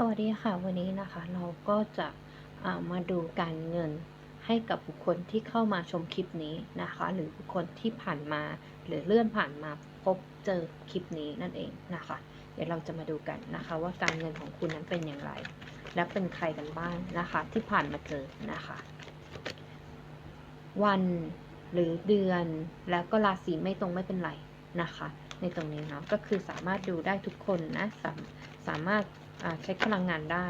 สวัสดีค่ะ วันนี้นะคะเราก็จะามาดูการเงินให้กับบุคคลที่เข้ามาชมคลิปนี้นะคะ หรือบุคคลที่ผ่านมา หรือเลื่อนผ่านมาพบเจอคลิปนี้นั่นเองนะคะ เดี๋ยวเราจะมาดูกันนะคะ ว่าการเงินของคุณนั้นเป็นอย่างไร และเป็นใครกันบ้างนะคะ ที่ผ่านมาเจอนะคะ วันหรือเดือนแล้วก็ราศีไม่ตรงไม่เป็นไรนะคะ ในตรงนี้เนาะก็คือสามารถดูได้ทุกคนนะสามสามารถ เช็คพลังงานได้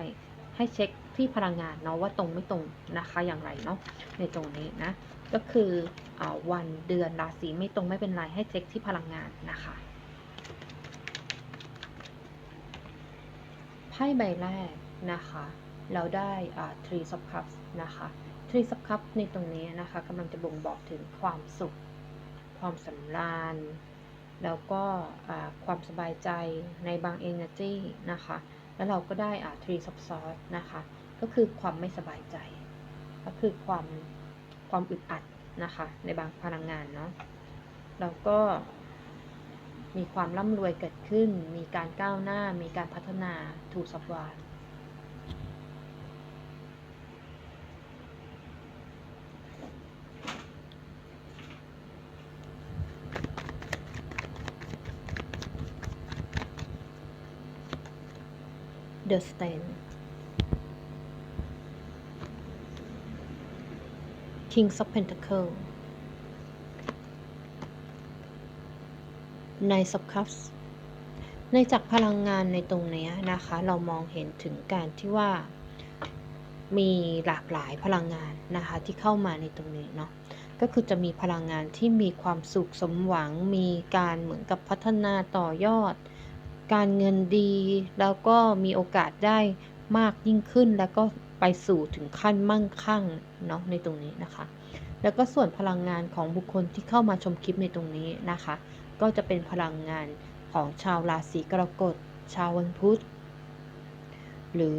ให้เช็คที่พลังงานเนาะว่าตรงไม่ตรงนะคะอย่างไรเนาะในตรงนี้นะก็คืออวันเดือนราศีไม่ตรงไม่เป็นไรให้เช็คที่พลังงานนะคะไพ่ใบแรกนะคะเราได้อ่า three of cups นะคะ three of cups ในตรงนี้นะคะกำลังจะบ่งบอกถึงความสุข ความสำราญ แล้วก็ความสบายใจในบาง energy นะคะ แล้วเราก็ได้อ่า three of swords นะคะ ก็คือความไม่สบายใจ ก็คือความความอึดอัดนะคะ ในบางพลังงานเนาะแล้วก็มีความร่ำรวยเกิดขึ้น มีการก้าวหน้า มีการพัฒนาถูกสับวาน The Stand King of Pentacle Knight of Cups ในจากพลังงานในตรงนี้นะคะ เรามองเห็นถึงการที่ว่ามีหลากหลายพลังงานนะคะที่เข้ามาในตรงนี้เนาะก็คือจะมีพลังงานที่มีความสุขสมหวังมีการเหมือนกับพัฒนาต่อยอด การเงินดี แล้วก็มีโอกาสได้มากยิ่งขึ้น แล้วก็ไปสู่ถึงขั้นมั่งคั่งเนาะในตรงนี้นะคะ แล้วก็ส่วนพลังงานของบุคคลที่เข้ามาชมคลิปในตรงนี้นะคะ ก็จะเป็นพลังงานของชาวราศีกรกฎ ชาววันพุธ หรือ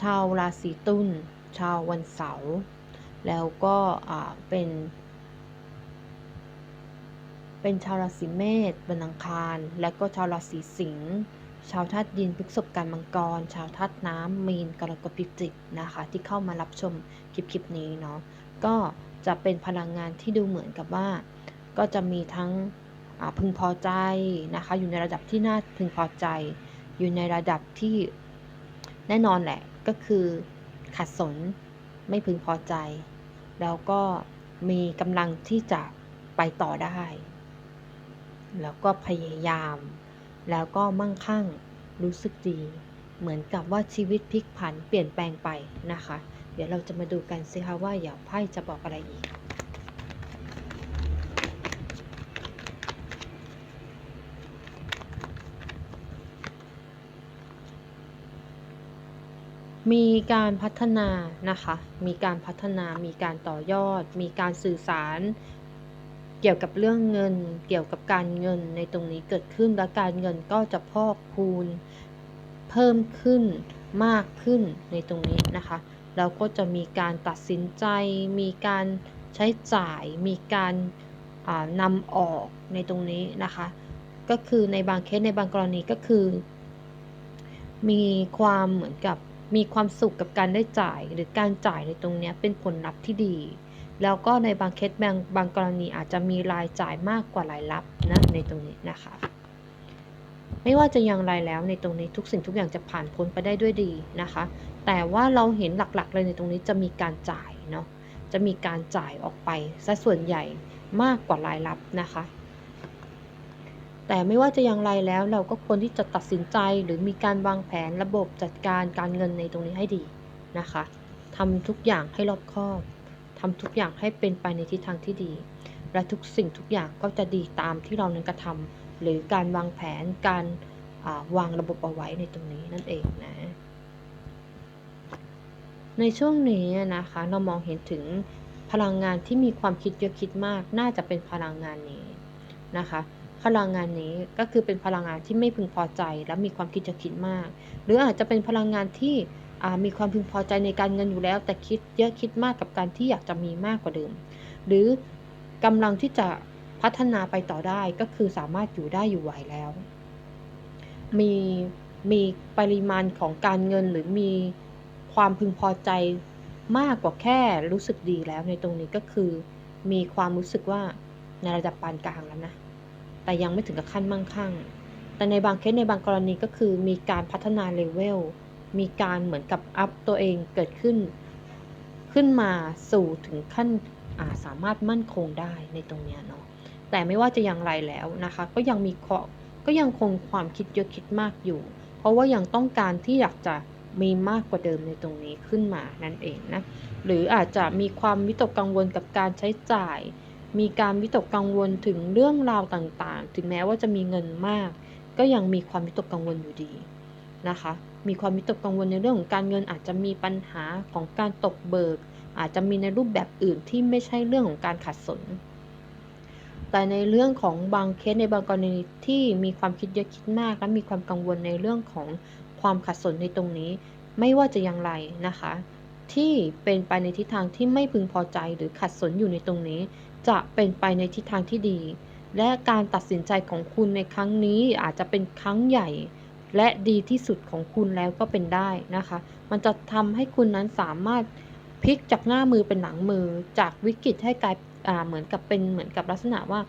ชาวราศีตุล ชาววันเสาร์ แล้วก็เป็น เป็นชาวราศีเมษวันอังคาร และก็ชาวราศีสิงห์ชาวธาตุดินพฤษภกันมังกร ชาวธาตุน้ำมีนกรกฎพิจิกนะคะ ที่เข้ามารับชมคลิปคลิปนี้เนาะก็จะเป็นพลังงานที่ดูเหมือนกับว่า ก็จะมีทั้งพึงพอใจนะคะ อยู่ในระดับที่น่าพึงพอใจ อยู่ในระดับที่แน่นอนแหละก็คือขัดสนไม่พึงพอใจ แล้วก็มีกำลังที่จะไปต่อได้ แล้วก็พยายาม แล้วก็มั่งคั่ง รู้สึกดี เหมือนกับว่าชีวิตพลิกผันเปลี่ยนแปลงไปนะคะ เดี๋ยวเราจะมาดูกันสิคะว่าอย่าไพ่จะบอกอะไรอีกมีการพัฒนานะคะ มีการพัฒนา มีการต่อยอด มีการสื่อสาร เกี่ยวกับเรื่องเงิน เกี่ยวกับการเงินในตรงนี้เกิดขึ้นและการเงินก็จะพอกพูนเพิ่มขึ้นมากขึ้นในตรงนี้นะคะแล้วก็จะมีการตัดสินใจ มีการใช้จ่าย มีการนำออกในตรงนี้นะคะ ก็คือในบางเคสในบางกรณีก็คือ มีความเหมือนกับมีความสุขกับการได้จ่ายหรือการจ่ายในตรงนี้เป็นผลลัพธ์ที่ดี แล้วก็ในบางเคสบางบางกรณีอาจจะมีรายจ่ายมากกว่ารายรับนะในตรงนี้นะคะ ไม่ว่าจะอย่างไรแล้วในตรงนี้ทุกสิ่งทุกอย่างจะผ่านพ้นไปได้ด้วยดีนะคะ แต่ว่าเราเห็นหลักๆเลยในตรงนี้จะมีการจ่ายเนาะจะมีการจ่ายออกไปซะส่วนใหญ่มากกว่ารายรับนะคะ แต่ไม่ว่าจะอย่างไรแล้วเราก็ควรที่จะตัดสินใจหรือมีการวางแผนระบบจัดการการเงินในตรงนี้ให้ดีนะคะทำทุกอย่างให้รอบคอบ ทำทุกอย่างให้เป็นไปในทิศทางที่ดี และทุกสิ่งทุกอย่างก็จะดีตามที่เรานั้นกระทำหรือการวางแผนการาวางระบบเอาไว้ในตรงนี้นั่นเองนะในช่วงนี้นะคะเรามองเห็นถึงพลังงานที่มีความคิดเยอะคิดมาก น่าจะเป็นพลังงานนี้นะคะ พลังงานนี้ก็คือเป็นพลังงานที่ไม่พึงพอใจและมีความคิดจะคิดมาก หรืออาจจะเป็นพลังงานที่ มีความพึงพอใจในการเงินอยู่แล้ว แต่คิดเยอะคิดมากกับการที่อยากจะมีมากกว่าเดิม หรือกำลังที่จะพัฒนาไปต่อได้ก็คือสามารถอยู่ได้อยู่ไหวแล้ว มีมีปริมาณของการเงินหรือมีความพึงพอใจมากกว่าแค่รู้สึกดีแล้วในตรงนี้ก็คือ มีความรู้สึกว่าในระดับปานกลางแล้วนะ แต่ยังไม่ถึงกับขั้นมั่งคั่ง แต่ในบางเคสในบางกรณีก็คือมีการพัฒนาเลเวล มีการเหมือนกับอัพตัวเองเกิดขึ้น ขึ้นมาสู่ถึงขั้นาสามารถมั่นคงได้ในตรงเนี้ยเนาะแต่ไม่ว่าจะอย่างไรแล้วนะคะ ก็ยังมีเคาะก็ยังคงความคิดเยอะคิดมากอยู่ เพราะว่ายังต้องการที่อยากจะมีมากกว่าเดิมในตรงนี้ขึ้นมานั่นเองนะหรืออาจจะมีความวิตกกังวลกับการใช้จ่าย มีการวิตกกังวลถึงเรื่องราวต่างๆ ถึงแม้ว่าจะมีเงินมาก ก็ยังมีความวิตกกังวลอยู่ดีนะคะ มีความวิตกกังวลในเรื่องของการเงินอาจจะมีปัญหาของการตกเบิก อาจจะมีในรูปแบบอื่นที่ไม่ใช่เรื่องของการขัดสน แต่ในเรื่องของบางเคสในบางกรณีที่มีความคิดเยอะคิดมาก และมีความกังวลในเรื่องของความขัดสนในตรงนี้ ไม่ว่าจะอย่างไรนะคะ ที่เป็นไปในทิศทางที่ไม่พึงพอใจหรือขัดสนอยู่ในตรงนี้ จะเป็นไปในทิศทางที่ดี และการตัดสินใจของคุณในครั้งนี้อาจจะเป็นครั้งใหญ่ และดีที่สุดของคุณแล้วก็เป็นได้นะคะ มันจะทำให้คุณนั้นสามารถพลิกจากหน้ามือเป็นหลังมือ จากวิกฤตให้กลายเหมือนกับเป็นเหมือนกับลักษณะว่า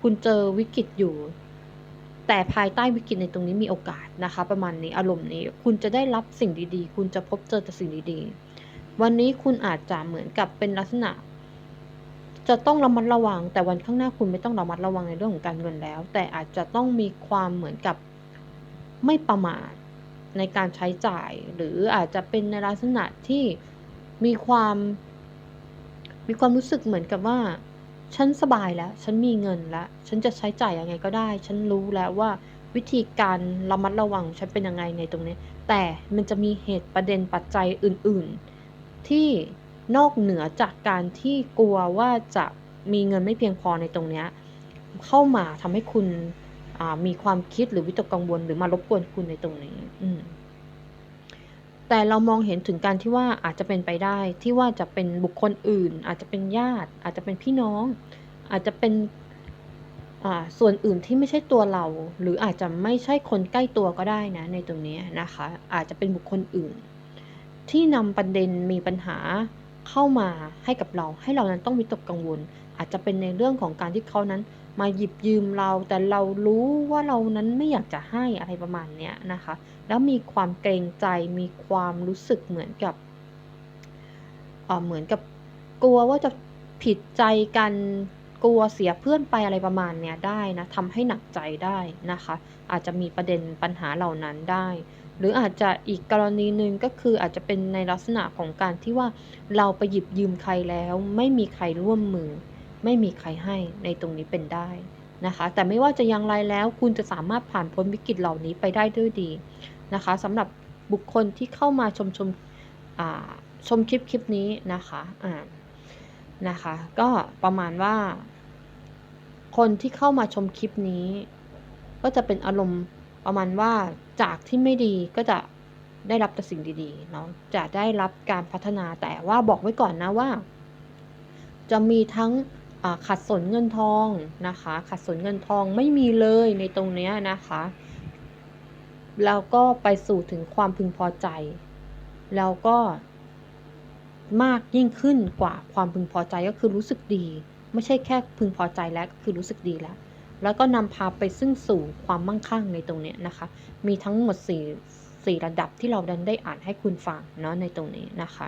คุณเจอวิกฤตอยู่ แต่ภายใต้วิกฤตในตรงนี้มีโอกาสนะคะ ประมาณนี้อารมณ์นี้ คุณจะได้รับสิ่งดีๆ คุณจะพบเจอแต่สิ่งดีๆ วันนี้คุณอาจจะเหมือนกับเป็นลักษณะ จะต้องระมัดระวัง แต่วันข้างหน้าคุณไม่ต้องระมัดระวังในเรื่องของการเงินแล้ว แต่อาจจะต้องมีความเหมือนกับ ไม่ประมาทในการใช้จ่าย หรืออาจจะเป็นในลักษณะที่มีความ มีความรู้สึกเหมือนกับว่า ฉันสบายแล้ว ฉันมีเงินแล้ว ฉันจะใช้จ่ายยังไงก็ได้ ฉันรู้แล้วว่าวิธีการระมัดระวังฉันเป็นยังไงในตรงนี้ แต่มันจะมีเหตุประเด็นปัจจัยอื่น ๆ ที่นอกเหนือจากการที่กลัวว่าจะมีเงินไม่เพียงพอในตรงนี้ เข้ามาทำให้คุณ มีความคิดหรือวิตกกังวลหรือมารบกวนคุณในตรงนี้ อืแต่เรามองเห็นถึงการที่ว่าอาจจะเป็นไปได้ที่ว่าจะเป็นบุคคลอื่น อาจจะเป็นญาติ อาจจะเป็นพี่น้อง อาจจะเป็นส่วนอื่นที่ไม่ใช่ตัวเรา หรืออาจจะไม่ใช่คนใกล้ตัวก็ได้นะ ในตรงนี้นะคะ อาจจะเป็นบุคคลอื่น ที่นำประเด็นมีปัญหาเข้ามาให้กับเรา ให้เรานั้นต้องวิตกกังวล อาจจะเป็นในเรื่องของการที่เขานั้นมาหยิบยืมเรา แต่เรารู้ว่าเรานั้นไม่อยากจะให้อะไรประมาณเนี้ยนะคะ แล้วมีความเกรงใจมีความรู้สึกเหมือนกับเเหมือนกับกลัวว่าจะผิดใจกันกลัวเสียเพื่อนไปอะไรประมาณเนี้ยได้นะทำให้หนักใจได้นะคะ อาจจะมีประเด็นปัญหาเหล่านั้นได้ หรืออาจจะอีกกรณีหนึ่งก็คืออาจจะเป็นในลักษณะของการที่ว่าเราไปหยิบยืมใครแล้ว ไม่มีใครร่วมมือ ไม่มีใครให้ในตรงนี้เป็นได้นะคะ แต่ไม่ว่าจะอย่างไรแล้วคุณจะสามารถผ่านพ้นวิกฤตเหล่านี้ไปได้ด้วยดีนะคะสำหรับบุคคลที่เข้ามาชมชมอ่าชมคลิปคลิปนี้นะคะอ่านะคะ ก็ประมาณว่า คนที่เข้ามาชมคลิปนี้ ก็จะเป็นอารมณ์ประมาณว่าจากที่ไม่ดีก็จะได้รับแต่สิ่งดีๆเนาะจะได้รับการพัฒนาแต่ว่าบอกไว้ก่อนนะว่า จะมีทั้ง ขัดสนเงินทองนะคะ ขัดสนเงินทองไม่มีเลยในตรงเนี้ยนะคะ แล้วก็ไปสู่ถึงความพึงพอใจ แล้วก็มากยิ่งขึ้นกว่าความพึงพอใจก็คือรู้สึกดี ไม่ใช่แค่พึงพอใจแล้วก็คือรู้สึกดีแล้ว แล้วก็นำพาไปซึ่งสู่ความมั่งคั่งในตรงเนี้ยนะคะ มีทั้งหมด4 4ระดับที่เราดันได้อ่านให้คุณฟังเนาะในตรงนี้นะคะ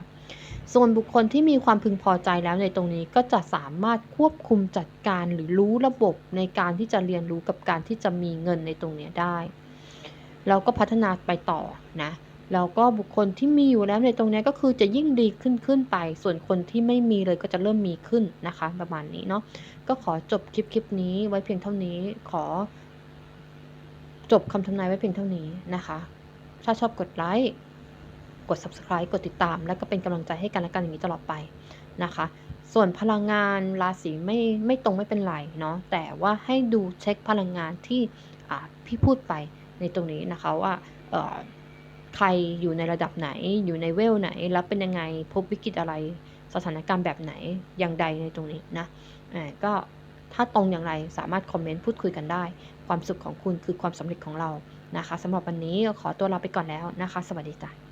ส่วนบุคคลที่มีความพึงพอใจแล้วในตรงนี้ก็จะสามารถควบคุมจัดการหรือรู้ระบบในการที่จะเรียนรู้กับการที่จะมีเงินในตรงนี้ได้เราก็พัฒนาไปต่อนะแล้วก็บุคคลที่มีอยู่แล้วในตรงนี้ก็คือจะยิ่งดีขึ้นขึ้นไป ส่วนคนที่ไม่มีเลยก็จะเริ่มมีขึ้นนะคะ ประมาณนี้เนาะก็ขอจบคลิปคลิปนี้ไว้เพียงเท่านี้ขอ จบคำทำนายไว้เพียงเท่านี้นะคะ ถ้าชอบกดไลค์ กด subscribe กดติดตาม แล้วก็เป็นกำลังใจให้กันและกันอย่างนี้ตลอดไปนะคะ ส่วนพลังงานราศีไม่ไม่ตรงไม่เป็นไรเนาะแต่ว่าให้ดูเช็คพลังงานที่พี่พูดไปในตรงนี้นะคะว่าใครอยู่ในระดับไหนอยู่ในเวลไหน แล้วเป็นยังไงพบวิกฤตอะไรสถานการณ์แบบไหนอย่างใดในตรงนี้นะก็ถ้าตรงอย่างไรสามารถคอมเมนต์พูดคุยกันได้ ความสุขของคุณคือความสำเร็จของเรานะคะสำหรับวันนี้ขอตัวลาไปก่อนแล้วนะคะ สวัสดีจ้ะ